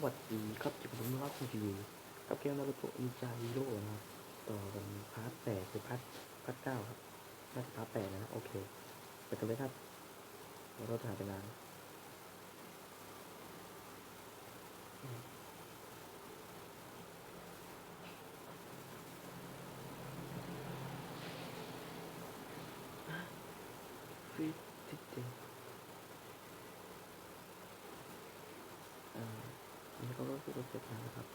วัสดีครับจิบผมนะครับคุณอยู่กับเกมนารุโตะอินจาฮิโร่นะครับต่อกันพาร์ทแปดหรือพาร์ทพาร์ทเก้าครับน่าจะพาร์ทแปดนะโอเคไปกันเลยครับเราถ่ายไปนานฟิตติดเต็ม อ่าอันนี้ เขาก็คือเสร็จแล้วนะครับ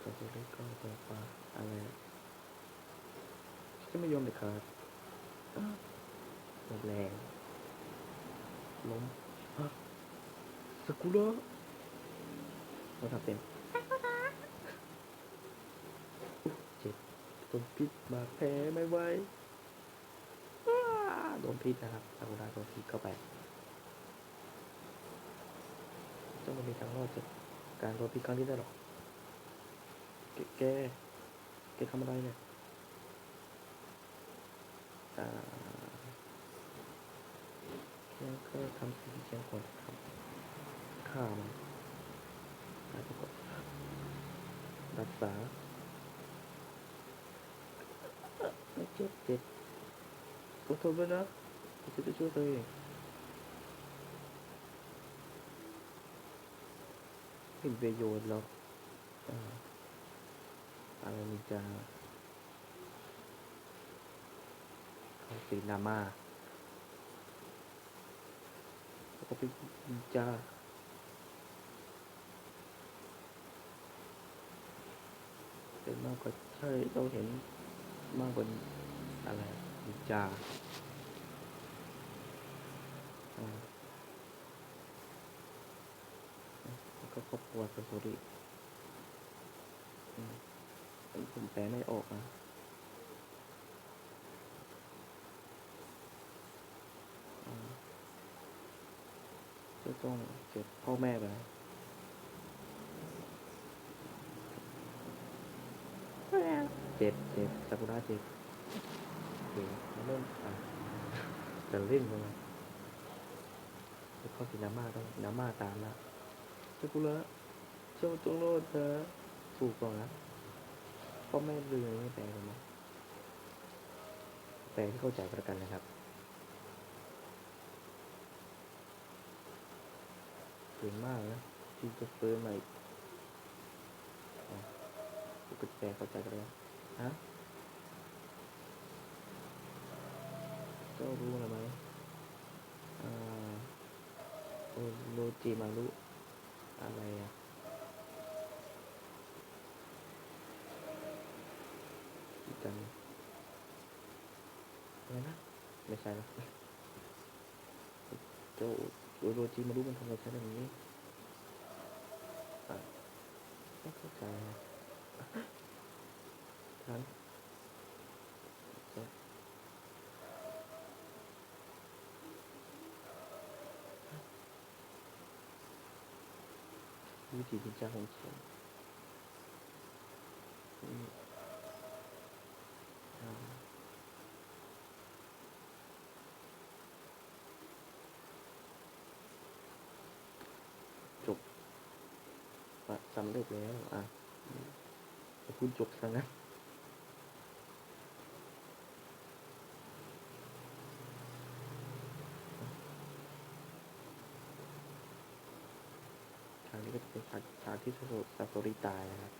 ตัวตัวเล็กก็ตัวปลาอะไรจะไม่ยอมเด็ดขาดอ้าวหมดแรงล้มฮะสกุระเราทำเป็นเจ็บโดนพิษมาแพ้ไม่ไหวโดนพิษนะครับสกุระโดนพิษเข้าไปจะไม่มีทางรอดจา การโดนพิษครั้งนี้ได้หรอกแกแกแกทำอะไรเนี่ยอ่าแค่แค่ทำสิ่งที่แกควรทำฆ่ามันแล้วก็รักษาไม่เจ็บเจ็บขอโทษด้วยนะผมจะช่วยตัวเอง เป็นประโยชน์หรอกอาอะไราจะเขาสีนามาแล้วก็เป็นนิจาเป็นมากกว่าใช่เราเห็นมากกว่าอะไรนิจาอ่า แล้ว ก็ครอบครัวสตอรี่อืมผมแปลไม่ออกนะก็ต้องเก็บพ่อแม่ไปเจ็บเจ็บซากุระเจ็บโอเคมาเริ่มอะจะเล่นกันเลยแล้วเข้าสีน้ำมาต้องน้ำมาตามแล้วากุระเจ้าต้องรอดนะถูกก่อนนะก็ไม่ลืมไม่แปลกันนะแปลที่เข้าใจประกันนะครับเก่งมากนะที่จะเฟิร์มใหม่อ๋อปกติแปลเข้าใจกันแล้วฮะเจ้ารู้อะไรไหมอ่าโอโรจิมารุ อะไรอะอีกกันอะไรนะ ไม่ใช่แล้วเจ้าโอโรจิมารู้มันทำอะไรฉันอย่างนี้ไม่เข้าใจอะฉันจะ วิธีพิจารณาของเขียนจบสำเร็จแล้ว อะจะพูดจบซะนะ ทางนี้ก็จะเป็นฉากฉากที่ ซาโซซาโซริตายนะครับ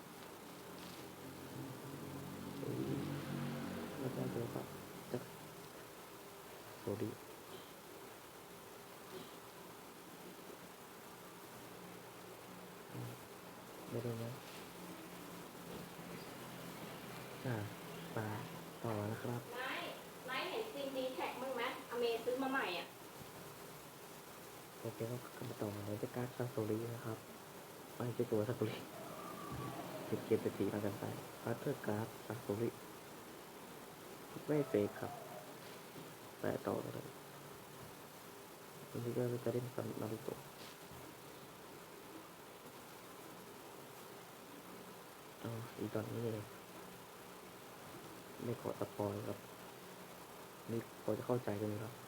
แล้วก็เดี๋ยวก็จะโซริอืมไม่ได้นะอ่าปลาต่อนะครับไนท์ไนท์เห็นซีนดีแท็กมึงไหมอเมซื้อมาใหม่อะโอเคก็กลับมาต่อในจะการ์ดซาโซรินะครับ ไม่ใช่ตัวซาโซริ เป็นเกมเป็นสีมากันไปพาร์เทอร์การ์ดซาโซริไม่เฟกครับแต่ต่อเลยวันนี้ก็จะเล่นกับนารูโตะอ๋ออีตอนนี้เองไม่ขอสปอยครับนี่พอจะเข้าใจกันไหมครับ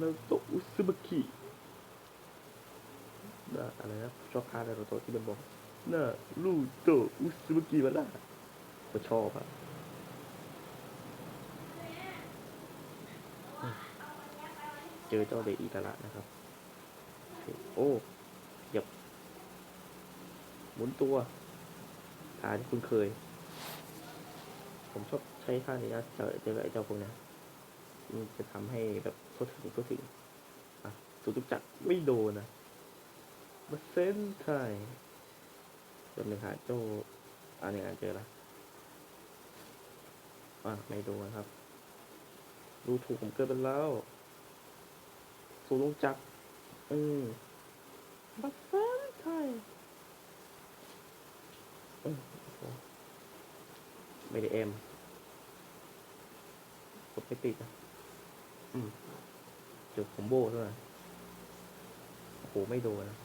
นาโตะอุซึบะกิน่าอะไรนะชอบคานาโตะที่มันบอกน่าลูโตะอุซึบะกิมาล่ะก็ชอบอะเจอเจ้าเดอิตาระนะครับ โอ้หยับ หมุนตัวทาที่คุณเคย ผมชอบใช้ท่านี้นะเจอเจอไอ้เจ้าพวกเนี้ยมันจะทำให้แบบ ทั่วถึงทั่วถึงอะสุตุจักรไม่โดนนะมาเส้นไทยจนหนึ่งหาโจอันนี้อานเจอละอะไม่โดนครับ ดูถูกผมเกินไปแล้วสุตุจักรอืมมาเส้นไทยอืมไม่ได้เอ็มกดไม่ติดอะอืม เจอผมโบเท่านั้นโอ้โห ไม่โดนนะ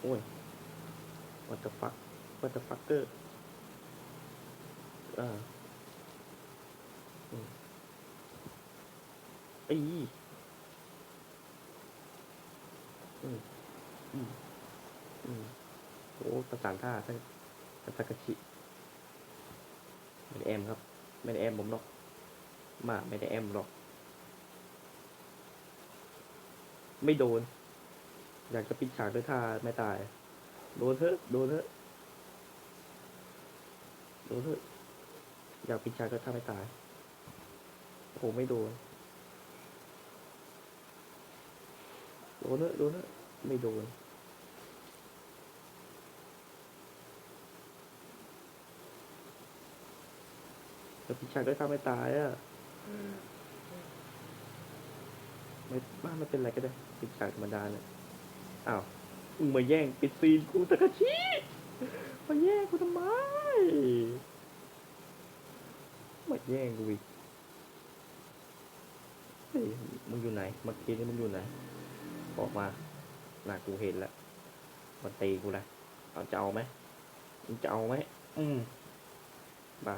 โอ้ย what the fuck what the fucker อ่าอืมไอ้อืมอืมอืมโอ้ประสานท่าท่านท่านกาชิไม่ได้แอมครับไม่ได้แอมผมหรอก มาไม่ได้แอมหรอก ไม่โดน อยากจะปิดฉากด้วยท่าไม่ตาย โดนเถอะ โดนเถอะ โดนเถอะ อยากปิดฉากด้วยท่าไม่ตายโหไม่โดน โดนเถอะ โดนเถอะ ไม่โดนแต่พี่ชายก็ทำไม่ตายอะ ไม่บ้านไม่เป็นไรก็ได้ปิดฉากธรรมดาเนี่ยอ้าวมึงมาแย่งปิดซีนกูตะกะชีมาแย่งกูทำไมมาแย่งกูอีกเฮ้ยมึงอยู่ไหนเมื่อกี้นี่มึงอยู่ไหนบอกมาหน้ากูเห็นแล้วมันตีกูละเอาจะเอาไหมมึงจะเอาไหมอืมบ้า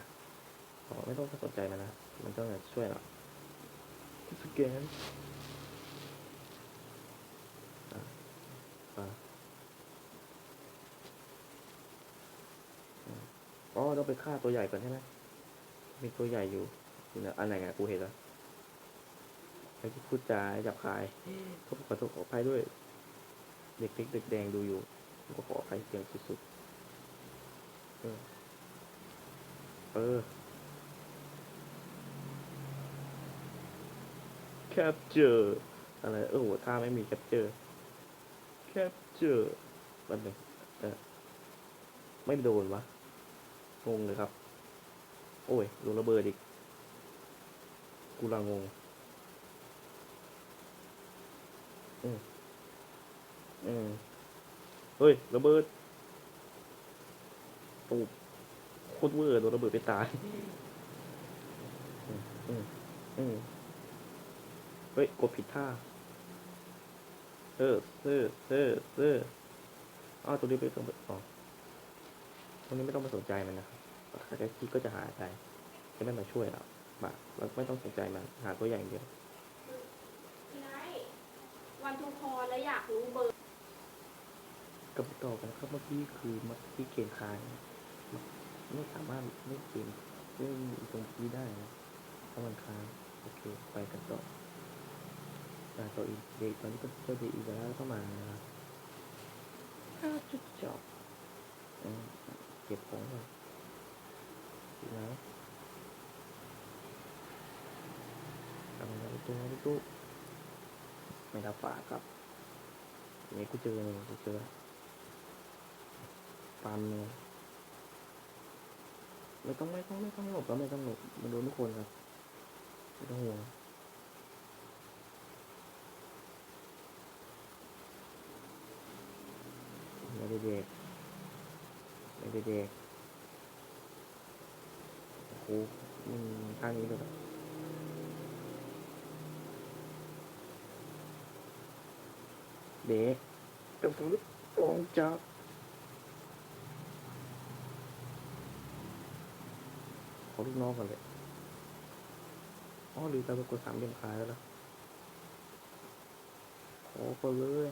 ไม่ต้องสนใจมันนะ มันต้องช่วยเราสแกนอะอะอืมอ๋อต้องไปฆ่าตัวใหญ่ก่อนใช่ไหมมีตัวใหญ่อยู่อยู่ไหนอันไหนไงกูเห็นแล้วไอ้ที่พูดจาหยาบคายก็ขอโทษขออภัยด้วย เด็กเล็กเด็กแดงดูอยู่ก็ขออภัยเสียงสุดๆเออ เออ c a p t u r อะไรเออหัวท่าไม่มี capture capture มันหนึ่งเออไม่โดนวะงงเลยครับ โอ้ยโดนระเบิดอีกกูลังงงอืมอืมเฮ้ยระเบิดตูบโคตรเวอร์โดนระเบิดไปตายอืมอืมอืม เฮ้ยกดผิดท่าเออเออเออเอออ้าวตรงนี้ไม่ต้องอ๋อตรงนี้ไม่ต้องมาสนใจมันนะครับถ้าแกคิดก็จะหายไปจะไม่มาช่วยเราบาเราไม่ต้องสนใจมันหาตัวอย่างเดียวพี่ไนท์วันทูคอแล้วอยากรู้เบอร์กลับมาต่อกันนะครับเมื่อกี้คือเมื่อกี้เกมค้างไม่สามารถเล่นเกมเล่นตรงนี้ได้นะถ้ามันค้างโอเค ไปกันต่อ มาต่ออีกเด็กตอนนี้ก็เจ้าเด็กอีกแล้วเข้ามานะครับห้าจุดจบอืมเก็บของก่อนดูนะทำอะไรตัวนี้ตู้ไม่รับฝากครับทีนี้กูเจอเลยกูเจอปันเลยไม่ต้องไม่ต้องไม่ต้องหลบแล้วไม่ต้องหลบมันโดนทุกคนครับไม่ต้องห่วง ไม่ได้เด็กไม่ได้เด็กโอ้โหอืมท่านี้เลยแบบเด็กแต่ผมลองจับขอลูกน้องก่อนเลยอ๋อหรือเราไปกดสามเหลี่ยมขายแล้วล่ะโอ้ก็เลย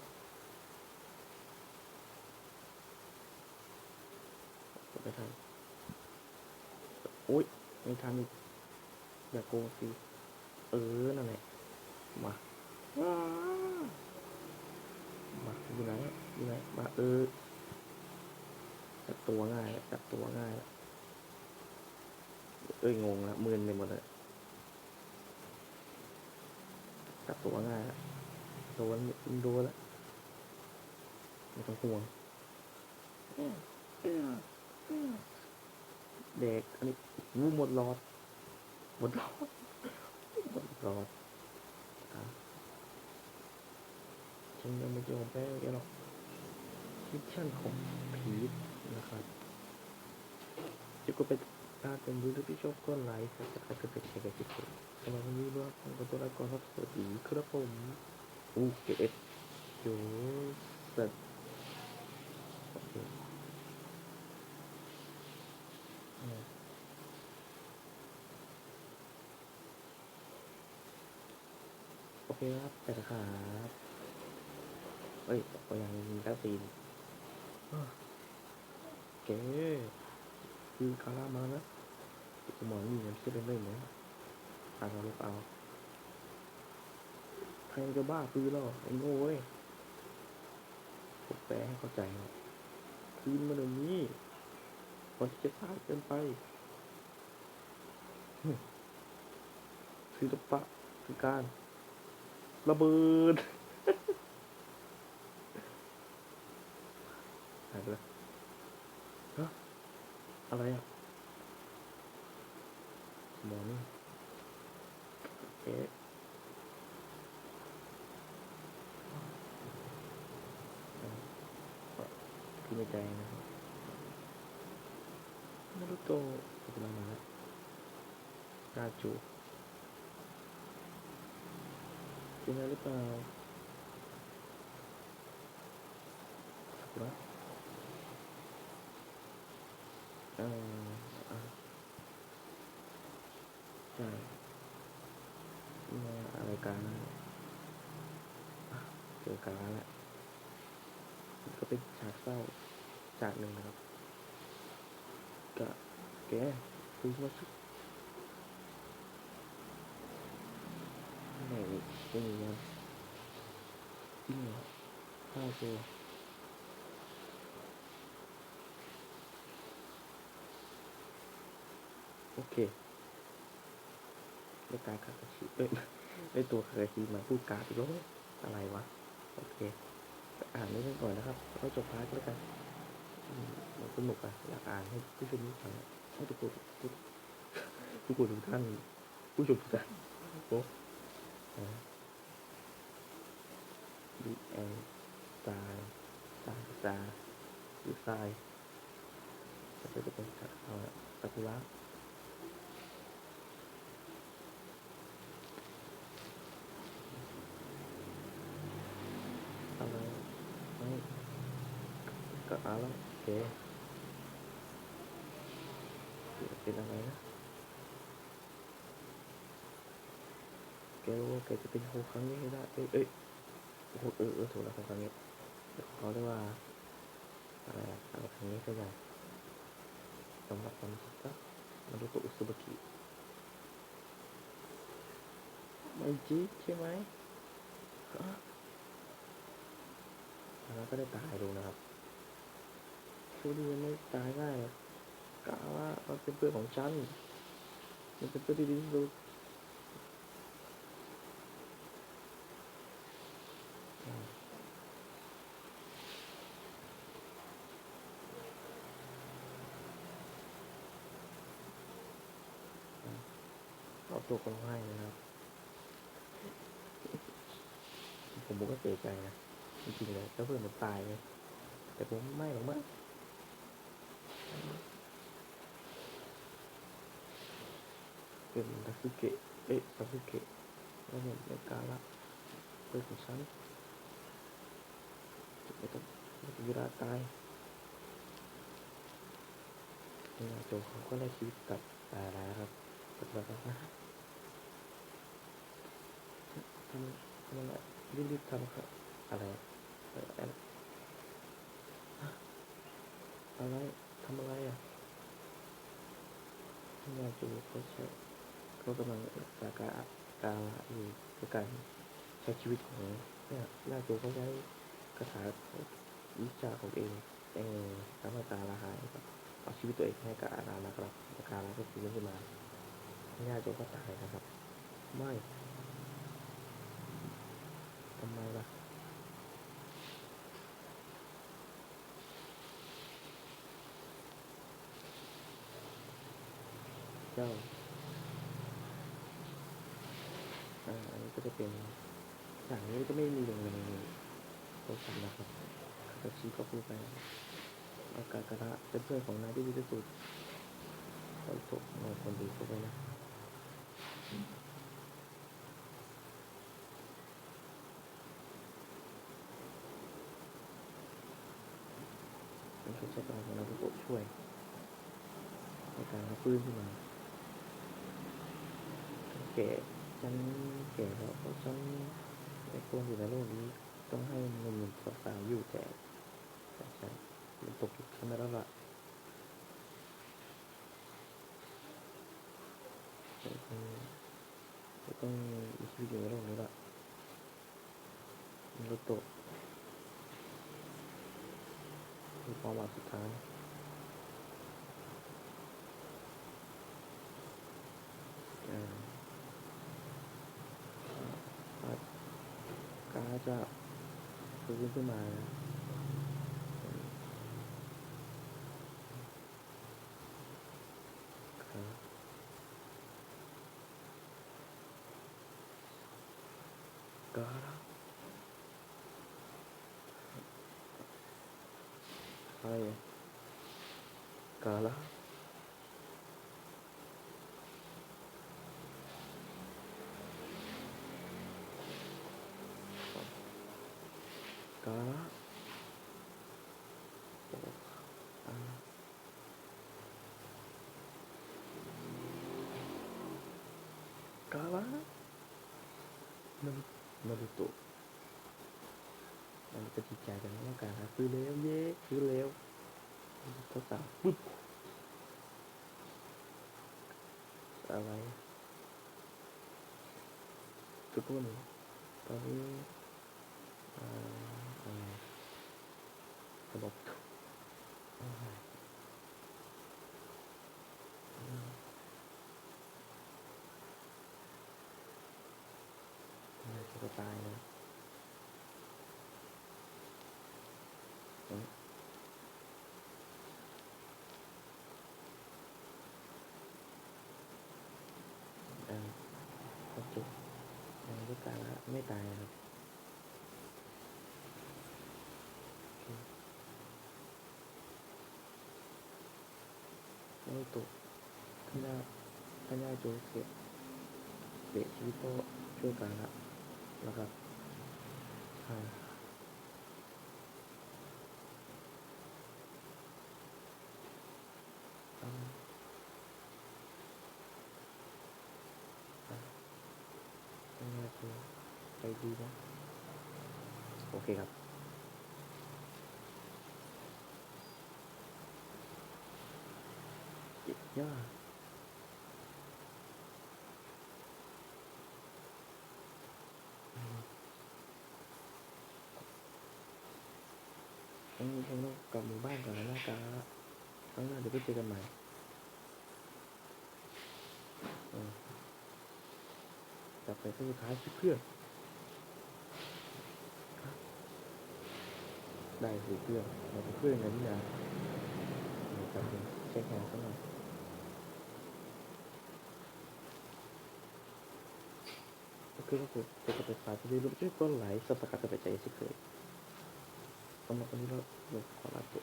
กด ไม่ทันโอ้ยไม่ทันอีกอย่าโกงสิ เออ นั่นแหละ มามาอยู่ไหนอยู่ไหนมาเออจับตัวง่ายจับตัวง่าย เอ้ยงงละมืนไปหมดเลยจับตัวง่ายโดนโดนแล้วไม่ต้องห่วง เด็กอันนี้วูหมดหลอด หมดหลอด หมดหลอดฉันยังไม่ยอมแพ้แกหรอกมิชชั่นของพีทนะครับจะก็ไปตาเป็นดูหรือพี่ชอบก็ไลค์ครับจะใครก็เป็นใครก็ติดตามสำหรับวันนี้ว่าผมก็ตัวละครครับสวัสดีครับผมอูเก็บโยสัตโอเคอืมโอ เคครับแต่ครับเอ้ยก็ยังมีแค่ซีนอะโอเคคือคาร่ามานะสมองมีเงินซื้อเล่นได้ไหมอ่านเราลูกเอาใครจะบ้าปืนหรอไอ้โง่เว้ยผมแปลให้เข้าใจหน่อยคืนมาเดี๋ยวนี้ก่อนจะสายเกินไปหึศิลปะคือการ ระเบิดหายไปแล้วอะไรอะสมอนี่เอ๊ะคือในใจนะครับนารุโตะกำลังมาแล้วกาจู เป็นอะไรหรือเปล่าสักุระเอ่อใช่มาอะไรกันเจอกันแล้วก็เป็นฉากเศร้าฉากหนึ่งนะครับก็แกคุยมาสัก ไม่มีไม่มีเงินจริงเหรอห้าตัวโอเคได้การคาคาชิเอ้ยได้ตัวคาคาชิมาพูดการ์ดอีกแล้วอะไรวะ โอเคอ่านไม่ได้ก่อนนะครับแล้วจบพาร์ทแล้วกันมันสนุกอะอยากอ่านให้ผู้ชมทุกท่านให้ทุกคนทุกทุกคนทุกท่านผู้ชมทุกท่านโอ้ ดีแอนตายตายตาหรือทรายจะจะเป็นสัตว์เอาละสักุระอะไรไม่ก็เอาแล้วโอเคเป็นอะไรนะแกว่าเป็นโฮครั้งนี้ให้ได้เอ้ยเอ้ยโอ้โหเออถูกแล้วครั้งนี้เขาเรียกว่าอะไรอะไรครั้งนี้ก็อย่างสำหรับคนก็มาดูตัวอุสุบกิไม่จริงใช่ไหมแล้วก็ได้ตายดูนะครับชูดีไม่ตายง่ายหรอกกะว่ามันเป็นเพื่อนของฉันมันเป็นเพื่อนที่ดีที่สุดอืมเอา ตัวคนให้นะครับ ผมก็เสียใจนะจริงๆเลยถ้าเพื่อนผมตายเลยแต่ผมไม่หรอกมั้งเป็นซาสึเกะเอ๊ะซาสึเกะแล้วผมในกาละเพื่อนของฉันจะไม่ต้องไม่ต้องเวลาตายนี่นะโจเขาก็ได้ชีวิตกลับตาแล้วครับกลับมาแล้วนะ ทำทำอะไรรีบๆทำครับ อะไรอะเอออะไรฮะอะไรทำอะไรอะยาจูเขาใช้เขากำลังสากาการะอยู่ในการใช้ชีวิตของเนี่ยยาจูเขาใช้คาถาวิชาของเองเองทำให้การละหายครับเอาชีวิตตัวเองให้กับอารานะครับอาการละก็ฟื้นขึ้นมาญาโจก็ตายนะครับ ไม่ ทำไมล่ะ เจ้าอันนี้ก็จะเป็นอย่างนี้ก็ไม่มีลงในโทรศัพท์นะครับคาตาชิก็พูดไปอากาศกระเป็นเพื่อนของนายที่ดีที่สุดขอจบในคนดีก็ไปนะมันก็ใช้พลังของนารูโตช่วยในการฟื้นขึ้นมา แก่ฉันแก่แล้วเพราะฉันไม่ควรอยู่ในโลกนี้ ต้องให้หนุ่มๆสาวๆอยู่แต่แต่ฉันมันตกอยุคฉันแล้วล่ะจะต้องมีชีวิตอยู่ในโลกนี้ละนารูโตะคือความหวังสุดท้ายอ่าอ่า กาจะฟื้นขึ้นมานะการะอะไรอะกาละ กาละโอ้อ่ากาละนารุนารุโตะมันจะดีใจกันว่าการละฟื้นแล้วเย้ฟื้นแล้วก็สามปึ๊บอะไรทุกคนตอนนี้อ่า ระบบกระจะตายนะอืมอ่าโอเคยังไม่ตายแล้วไม่ตายนะครับโอเค ไม่ตกท่านยาท่านยาโจเสียเสียชีวิตก็ช่วยกันละนะครับใช่อ่าท่านยาโจใจดีนะ โอเคครับ เจ็บ ยอืมอันนี้คงต้องกลับหมู่บ้านก่อนแล้วนะครับครั้งหน้าเดี๋ยวไปเจอกันใหม่กลับไปครั้งสุดท้ายเพื่อนได้สิเพื่อนเราเป็นเพื่อนกันนี่นะเดี๋ย ขึ้นก็จะกระบไปฝ่ายที่รู้ด้วยก็ไหลสตากลับไปใจเช่นเคยสำหรับวันนี้เราขอลาตัว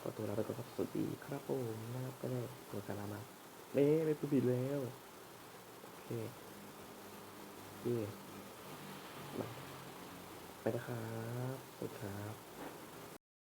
ขอตัวลาไปก่อนครับสวัสดีครับผมนะครับก็ได้ตัวการามาเอ๊ไม่ผู้ผิดแล้วโอเคโอเคไปนะครับไปครับ